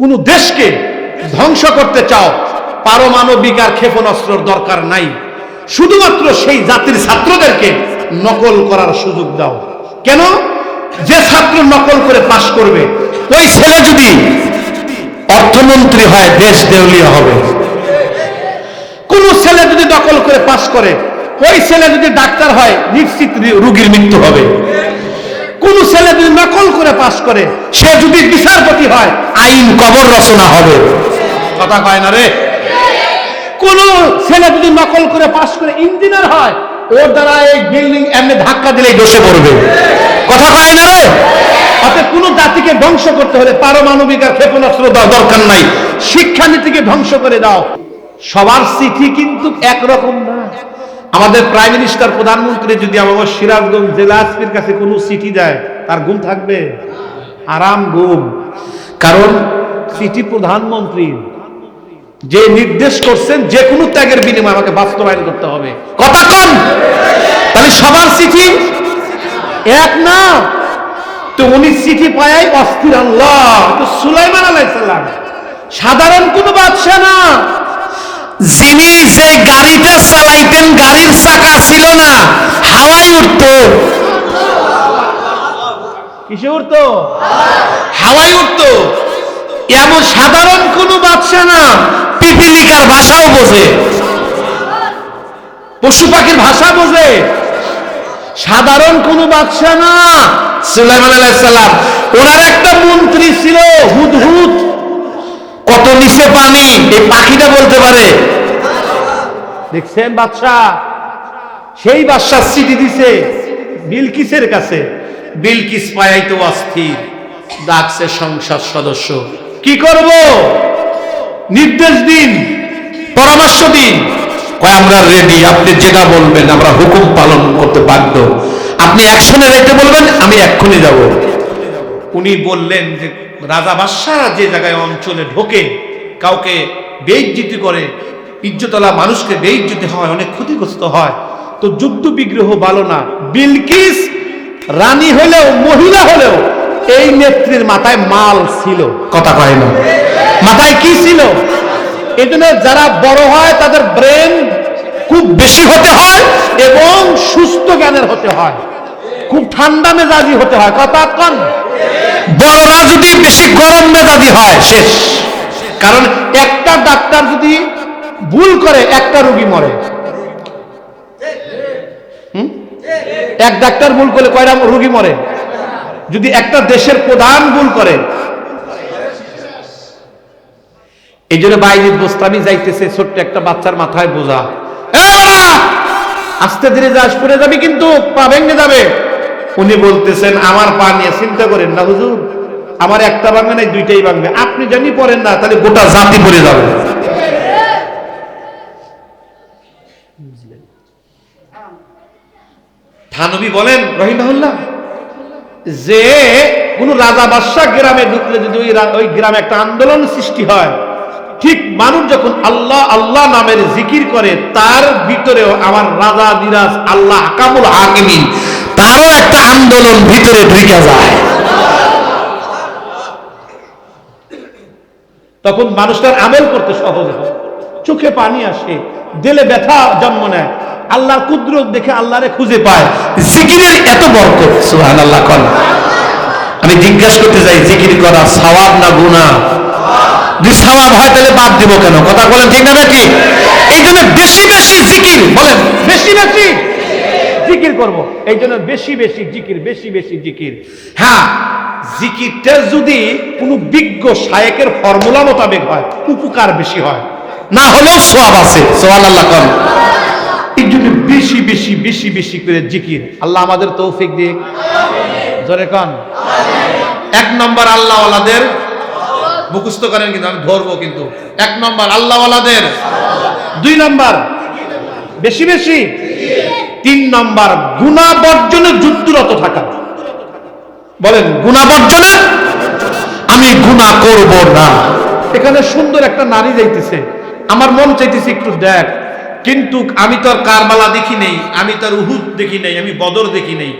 কোন দেশকে ধ্বংস করতে চাও, পারমাণবিক আর ক্ষেপণাস্ত্রর দরকার নাই। শুধুমাত্র সেই জাতির ছাত্রদেরকে নকল করার সুযোগ দাও। কেন? যে ছাত্র নকল করে পাশ করবে, ওই ছেলে যদি অর্থমন্ত্রী হয়, দেশ দেউলিয়া হবে। কোন ছেলে যদি নকল করে পাশ করে, ওই ছেলে যদি ডাক্তার হয়, নিশ্চিত রুগীর মৃত্যু হবে। কোন ছেলে যদি নকল করে করে, সে যদি বিচারপতি হয়, আইন কবর রচনা হবে। কথা কয় না রে? কোন ছেলে যদি নকল করে করে ইঞ্জিনিয়ার হয়, ওর দ্বারা এই বিল্ডিং এমনি ধাক্কা দিলেই পড়বে। কথা কয় না রে? অর্থাৎ কোন জাতিকে ধ্বংস করতে হলে পারমাণবিক আর ক্ষেপণাস্ত্র দরকার নাই। শিক্ষানীতিকে ধ্বংস করে দাও। সবার চিঠি কিন্তু একরকম না। আমাদের প্রাইম মিনিস্টার, প্রধানমন্ত্রী যদি আমাদের সিরাজগঞ্জ জেলা কাছে কোনো চিঠি দেয়, তার গুম থাকবে? আরাম গুম। কারণ চিঠি প্রধানমন্ত্রী যে নির্দেশ করছেন, যে কোনো ত্যাগের বিনিময়ে আমাকে বাস্তবায়ন করতে হবে। কথা কম তাহলে সবার চিঠি এক না? তো উনি চিঠি পায় অস্থির আল্লাহ তো সুলাইমান আলাইসাল্লাম সাধারণ কোনো বাদশা না। যিনি যে গাড়িটা চালাইতেন গাড়ির চাকা ছিল না হাওয়ায় উঠতো। কিসে উঠতো? হাওয়ায় উঠতো। এমন সাধারণ কোনো বাদশা না পিপিলিকার ভাষাও বোঝে। পশু পাখির ভাষা বোঝে। সাধারণ কোনো বাদশা না। সুলাইমান আলাইসাল্লাম ওনার একটা মন্ত্রী ছিল হুদহুদ। কত নিচে পানি এই পাখিটা বলতে পারে। দেখছেন বাদশা সেই বাদশাহ চিঠি দিছে বিলকিসের কাছে। বিলকিস পায়াইতো অস্থির ডাকছে সংসদ সদস্য। কি করব? নির্দেশ দিন পরামর্শ দিন। কয় আমরা রেডি আপনি যেটা বলবেন আমরা হুকুম পালন করতে বাধ্য। আপনি অ্যাকশনে রেখে বলবেন আমি এক্ষুনি যাব। উনি বললেন যে রাজা বাদশাহ যে জায়গায় অঞ্চলে ঢোকে কাউকে বেইজ্জিতি করে ইজ্জতলা মানুষকে বেইজ্জতি হয় অনেক ক্ষতিগ্রস্ত হয়। তো যুদ্ধ বিগ্রহ ভালো না। বিলকিস রানী হলেও মহিলা হলেও এই নেত্রীর মাথায় মাল ছিল। কথা কয় না। মাথায় কি ছিল? এই জন্য যারা বড় হয় তাদের ব্রেন খুব বেশি হতে হয় এবং সুস্থ জ্ঞানের হতে হয়। খুব ঠান্ডা মেজাজি হতে হয়। কথা কন। বড়রা যদি বেশি গরম মেজাজি হয় শেষ। কারণ একটা ডাক্তার যদি ভুল করে একটা রোগী মরে। এক ডাক্তার ভুল করলে কয়টা রোগী মরে? যদি একটা দেশের প্রধান ভুল করে। এই জন্য বাইজিদ বোস্তামি যাইতেছে ছোট্ট একটা বাচ্চার মাথায় বোঝা। আস্তে ধীরে যাস পড়ে যাবি কিন্তু পা ভেঙে যাবে। উনি বলতেছেন, আমার পা নিয়ে চিন্তা করেন না হুজুর। আমার একটা ভাঙবে নাই, দুইটাই ভাঙবে আপনি জানি পড়েন না, তাহলে গোটা জাতি পড়ে যাবে। থানবী বলেন, রহিমাহুল্লাহ, যে কোন রাজা বাদশাহ গ্রামে ঢুকলে যদি ওই ওই গ্রামে একটা আন্দোলন সৃষ্টি হয়, ঠিক মানুষ যখন আল্লাহ আল্লাহ নামের জিকির করে, তার ভিতরেও আমার রাজা দিরাজ আল্লাহ, আকামুল হাকিমিন তারও একটা আন্দোলন ভিতরে ঢুকে যায়। তখন মানুষটার আমল করতে সহজ হয়। চোখে পানি আসে দিলে ব্যথা, জন্ম নেয়। আল্লাহর কুদরত দেখে আল্লাহরে খুঁজে পায়। জিকিরের এত বরকত, সুবহানাল্লাহ, কন। আমি জিজ্ঞাসা করতে চাই জিকির করা সওয়াব না গুনাহ? যদি সওয়াব হয়, তাহলে বাদ দিব কেন? কথা বলেন ঠিক না বেটি এই জন্য বেশি বেশি জিকির, বলেন। করব। এই জন্য বেশি বেশি জিকির, বেশি বেশি জিকির। হ্যাঁ জিকিরটা যদি কোনো বিজ্ঞ শায়েকের ফর্মুলা মোতাবেক হয়, উপকার বেশি হয়। না হলেও সওয়াব আছে। সোয়াল আল্লাহ কন। এই জন্য বেশি বেশি বেশি বেশি করে জিকির। আল্লাহ আমাদের তৌফিক দিক। জোরে কন। এক নম্বর আল্লাহওয়ালাদের, মুখস্থ করেন কিন্তু, আমি ধরবো কিন্তু। এক নম্বর আল্লাহওয়ালাদের। দুই নম্বর, বেশি বেশি। তিন নম্বর গুণা বর্জনে যুদ্ধরত থাকা। বলেন গুণা বর্জনে আমি গুণা করব না। এখানে সুন্দর একটা নারী যাইতেছে। আমার মন চাইতেছে, একটু দেখ, কিন্তু আমি তো আর কারবালা দেখি নেই, আমি তো আর উহুদ দেখি নেই, আমি বদর দেখি নেই।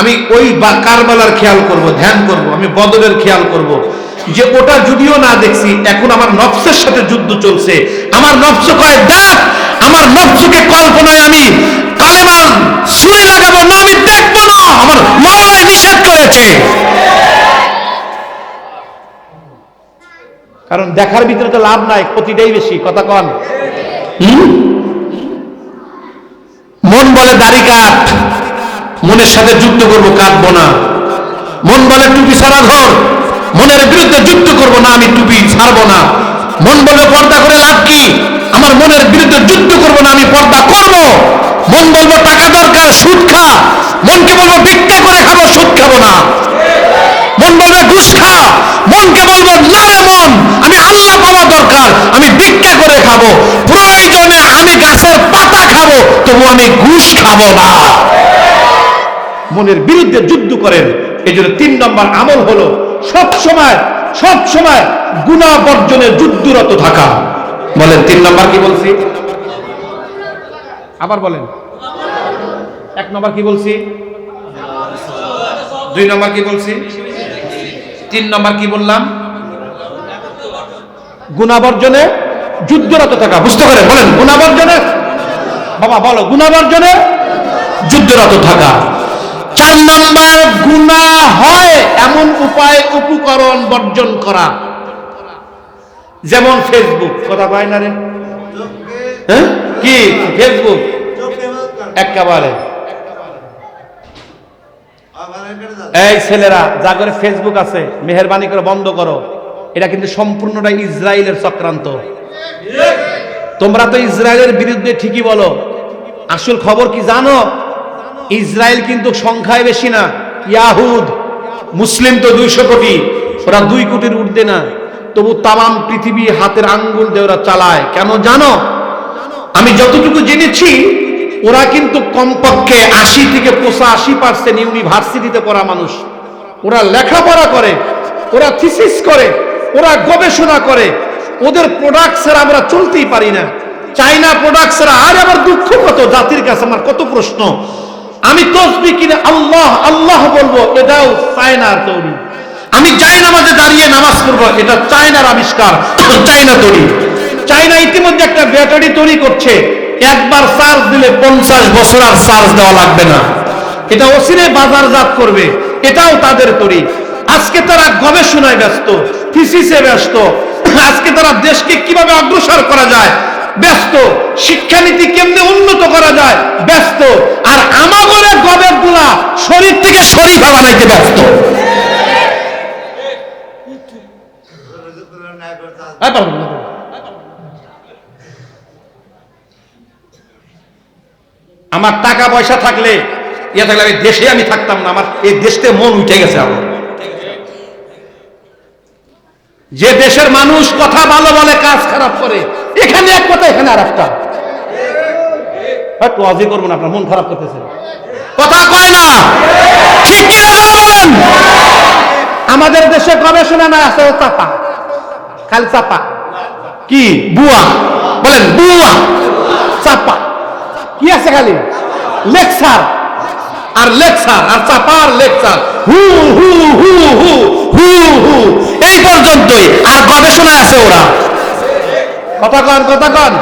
আমি ওই বা কারবালার খেয়াল করব, ধ্যান করব, আমি বদরের খেয়াল করব। যে ওটা যদিও না দেখছি, এখন আমার নফসের সাথে যুদ্ধ চলছে। আমার নফস কয় ডাক আমার নফসকে কল্পনায় আমি কালেমান সুই লাগাবো না আমি দেখব না। আমার মাওলায় নিষেধ করেছে। কারণ দেখার ভিতরে তো লাভ নাই, ক্ষতিটাই বেশি, কথা কন। মন বলে দাড়ি কাট, মনের সাথে যুদ্ধ করব, কাটবো না। মন বলে টুপি সারা ঘর, মনের বিরুদ্ধে যুদ্ধ করব না, আমি টুপি ছাড়বো না। মন বলে পর্দা করে লাভ কি? আমার মনের বিরুদ্ধে যুদ্ধ করব না, আমি পর্দা করব। মন বলব টাকা দরকার, সুদ খা। মনকে বলব ভিক্ষা করে খাব, সুদ খাব না। মন বলবে ঘুষ খা। মনকে বলব না মন, আমি আল্লাহ পাওয়া দরকার, আমি ভিক্ষা করে খাব। প্রয়োজনে আমি গাছের পাতা খাব, তবু আমি ঘুষ খাব না। মনের বিরুদ্ধে যুদ্ধ করেন, এই জন্য তিন নম্বর আমল হলো, সব সময় সব সময় গুণা বর্জনে যুদ্ধরত থাকা। বলেন, তিন নম্বর কি বলছি? আবার বলেন। এক নম্বর কি বলছি? দুই নম্বর কি বলছি? তিন নম্বর কি বললাম? গুণাবর্জনে যুদ্ধরত থাকা, বুঝতে পারেন? বলেন, গুণাবর্জনে, বাবা, বলো, গুণাবর্জনে যুদ্ধরত থাকা। চার নম্বর গুণা হয় এমন উপায় উপকরণ বর্জন করা। যেমন ফেসবুক কথা পায় না রে? হ্যাঁ? কি? ফেসবুক একেবারে। এই ছেলেরা, যা করে ফেসবুক আছে, মেহরবানি করে বন্ধ করো। এটা কিন্তু সম্পূর্ণটা ইসরায়েলের চক্রান্ত। তোমরা তো ইসরায়েলের বিরুদ্ধে ঠিকই বলো। আসল খবর কি জানো? ইসরায়েল কিন্তু সংখ্যায় বেশি না। ইয়াহুদ, মুসলিম তো দুইশো কোটি। ওরা দুই কোটির উঠতে না। তবু তামাম পৃথিবী হাতের আঙ্গুল দিয়ে ওরা চালায়। কেন জানো? আমি যতটুকু জেনেছি, ওরা কিন্তু কমপক্ষে আশি থেকে পঁচাশি পার্সেন্ট ইউনিভার্সিটিতে পড়া মানুষ। ওরা লেখাপড়া করে, ওরা থিসিস করে, ওরা গবেষণা করে। ওদের প্রোডাক্ট ছাড়া আমরা চলতেই পারি না। চাইনা প্রোডাক্ট ছাড়া আর আমার দুঃখ কত? জাতির কাছে আমার কত প্রশ্ন? আমি তসবি কিনে আল্লাহ আল্লাহ বলব, এটাও চায়নার তৈরি আমি চাই নামাজে দাঁড়িয়ে নামাজ পড়ব, এটা চায়নার আবিষ্কার চায়না তৈরি চায়না ইতিমধ্যে একটা ব্যাটারি তৈরি করছে। একবার চার্জ দিলে পঞ্চাশ বছর আর চার্জ দেওয়া লাগবে না। এটা অসিরে বাজারজাত করবে। এটাও তাদের তৈরি। আজকে তারা গবেষণায় ব্যস্ত থিসিসে ব্যস্ত। আজকে তারা দেশকে কীভাবে অগ্রসর করা যায়? ব্যস্ত। শিক্ষানীতি কেমনে উন্নত করা যায়? ব্যস্ত। আর আমাগরে গবেরগুলা শরীর থেকে শরীফা বানাইতে ব্যস্ত? না, পারব না। আমার টাকা পয়সা থাকলে, ইয়া থাকলে আমি দেশে আমি থাকতাম না, আমার এই দেশতে মন উঠে গেছে আমার যে দেশের মানুষ কথা ভালো বলে, কাজ খারাপ করে, এখানে এক কথা, এখানে আর একটা অজি করব না, আপনার মন খারাপ করতেছে। কথা কয় না। ঠিক বলেন? আমাদের দেশে গবেষণা না আছে চাপা। খালি চাপা। কি? বুয়া। বলেন, বুয়া। চাপা। কি আছে খালি? লেকচার। আর লেকচার, আর চাপার লেকচার। হু হু হু হু হু হু। এই পর্যন্তই। আর গবেষণা আছে ওরা। কথা কন কথা কন।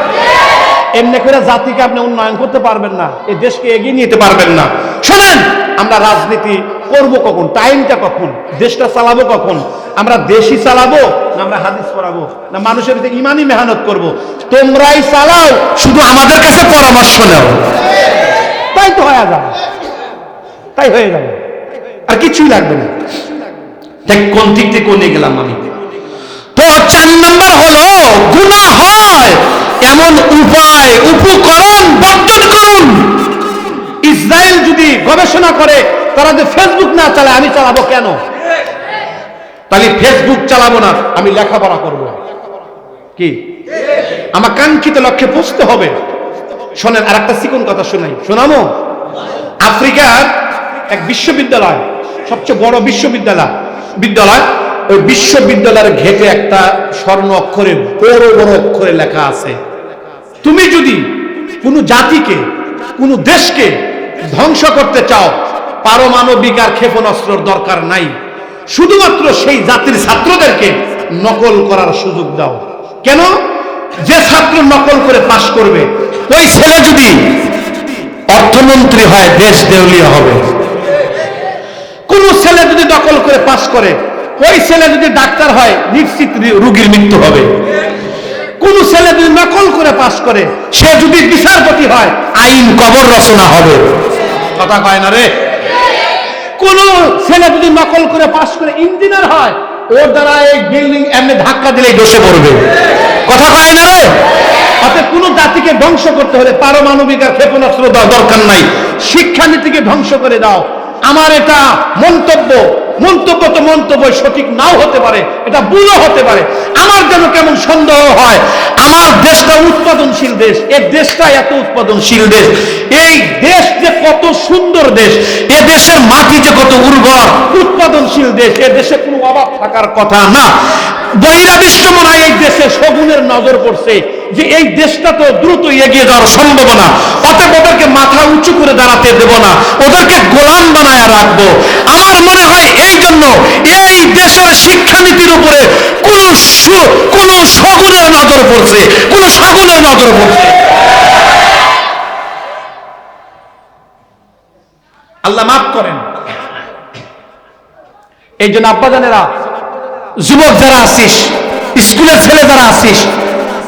এমনি করে জাতিকে আপনি উন্নয়ন করতে পারবেন না। এই দেশকে এগিয়ে নিতে পারবেন না। শোনেন আমরা রাজনীতি করব কখন? টাইমটা কখন? দেশটা চালাবো কখন? আমরা দেশই চালাবো না আমরা হাদিস পড়াবো? না মানুষের ভিতরে ইমানই মেহনত করব? তোমরাই চালাও, শুধু আমাদের কাছে পরামর্শ নাও। তাই তো হয়ে যাবে। তাই হয়ে যাবে। আর কিছুই লাগবে না। দেখ, কোন দিক থেকে কোনে গেলাম আমি? তো চার নম্বর হলো গুণা হয়। এমন উপায়, উপকরণ গবেষণা করে, তারা যে ফেসবুক না চালায়, আমি চালাবো কেন? তাহলে ফেসবুক চালাবো না, আমি লেখাপড়া করব। কি? আমার কাঙ্ক্ষিত লক্ষ্যে পৌঁছতে হবে। শোনেন আর একটা চিকন কথা শোনাই। শোনামো আফ্রিকার এক বিশ্ববিদ্যালয়, সবচেয়ে বড় বিশ্ববিদ্যালয়। বিদ্যালয়, ওই বিশ্ববিদ্যালয়ের ঘেটে একটা স্বর্ণ অক্ষরে, বড় বড় অক্ষরে লেখা আছে। তুমি যদি কোনো জাতিকে, কোনো দেশকে ধ্বংস করতে চাও, পারমাণবিক আর ক্ষেপণাস্ত্রর দরকার নাই। শুধুমাত্র সেই জাতির ছাত্রদেরকে নকল করার সুযোগ দাও। কেন? যে ছাত্র নকল করে পাশ করবে, ওই ছেলে যদি অর্থমন্ত্রী হয়, দেশ দেউলিয়া হবে। কোন ছেলে যদি নকল করে পাশ করে, ওই ছেলে যদি ডাক্তার হয়, নিশ্চিত রুগীর মৃত্যু হবে। ছেলে যদি নকল করে পাশ করে, সে যদি বিচারপতি হয়, আইন কবর রচনা হবে। কথা কয় না রে? কোন ছেলে যদি নকল করে পাশ করে ইঞ্জিনিয়ার হয়, ওর দ্বারা এই বিল্ডিং এমনি ধাক্কা দিলেই বসে পড়বে। কথা কয় না রে? অতএব কোন জাতিকে ধ্বংস করতে হলে পারমাণবিক আর ক্ষেপণাস্ত্র দরকার নাই। শিক্ষানীতিকে ধ্বংস করে দাও। আমার এটা মন্তব্য। মন্তব্য তো মন্তব্য সঠিক নাও হতে পারে, এটা ভুলও হতে পারে। আমার যেন কেমন সন্দেহ হয়, আমার দেশটা উৎপাদনশীল দেশ, এই দেশটা এত উৎপাদনশীল দেশ, এই দেশ যে কত সুন্দর দেশ, এ দেশের মাটি যে কত উর্বর, উৎপাদনশীল দেশ, এ দেশে কোনো অভাব থাকার কথা না। বহিরাবিষ্ট মনে হয় এই দেশে শগুনের নজর পড়ছে যে এই দেশটা তো দ্রুত এগিয়ে যাওয়ার সম্ভাবনা। অতএব ওদেরকে মাথা উঁচু করে দাঁড়াতে দেব না। ওদেরকে গোলাম বানায় রাখব। আমার মনে হয় এই জন্য এই দেশের শিক্ষানীতির উপরে কোন কোন শগুনের নজর পড়ছে। কোন শগুনের নজর পড়ছে। আল্লাহ মাফ করেন। এই জন্য আব্বাজানেরা, যুবক যারা আসিস স্কুলের ছেলে যারা আছিস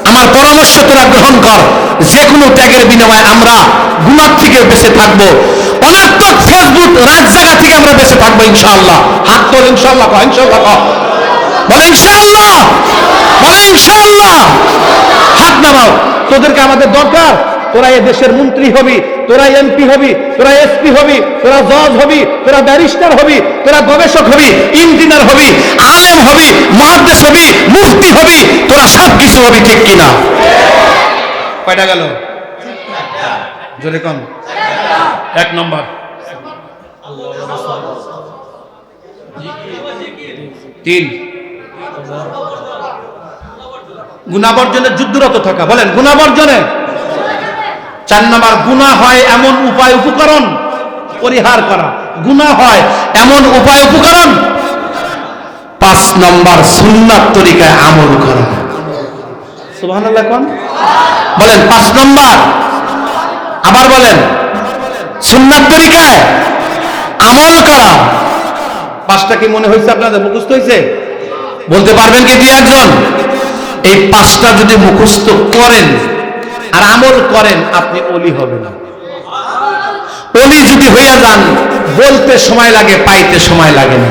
আমার পরামর্শ তোরা গ্রহণ কর। যে কোনো ত্যাগের বিনিময়ে আমরা গুণার থেকে বেঁচে থাকব। অনাত্মক ফেসবুক রাত জায়গা থেকে আমরা বেঁচে থাকব ইনশাআল্লাহ। হাত তোল ইনশাআল্লাহ কহ ইনশাআল্লাহ বলে ইনশাআল্লাহ বলে ইনশাআল্লাহ। হাত নামাও। তোদেরকে আমাদের দরকার? তোরা এ দেশের মন্ত্রী হবি, তোরা এমপি হবি, তোরা এসপি হবি, তোরা জজ হবি, তোরা ব্যারিস্টার হবি, তোরা গবেষক হবি, ইঞ্জিনিয়ার হবি, আলেম হবি মহাদেশ হবি, মুফতি হবি, তোরা সব কিছু হবি ঠিক কিনা? কয়টা গেল? জোরে কম। এক নম্বর। তিন। গুণাবর্জনের যুদ্ধরত থাকা, বলেন গুণাবর্জনে চার নম্বর গুণা হয় এমন উপায় উপকরণ পরিহার করা। গুণা হয় এমন উপায় উপকরণ। পাঁচ নম্বর সুন্নার তরিকায় আমল করা। কোন? বলেন, পাঁচ নম্বর। আবার বলেন, সুন্নাত তরিকায় আমল করা। পাঁচটা কি মনে হয়েছে আপনাদের, মুখস্থ হয়েছে? বলতে পারবেন কি একজন? এই পাঁচটা যদি মুখস্থ করেন আর আমল করেন, আপনি অলি হবেন অলি যদি হইয়া যান, বলতে সময় লাগে, পাইতে সময় লাগে না।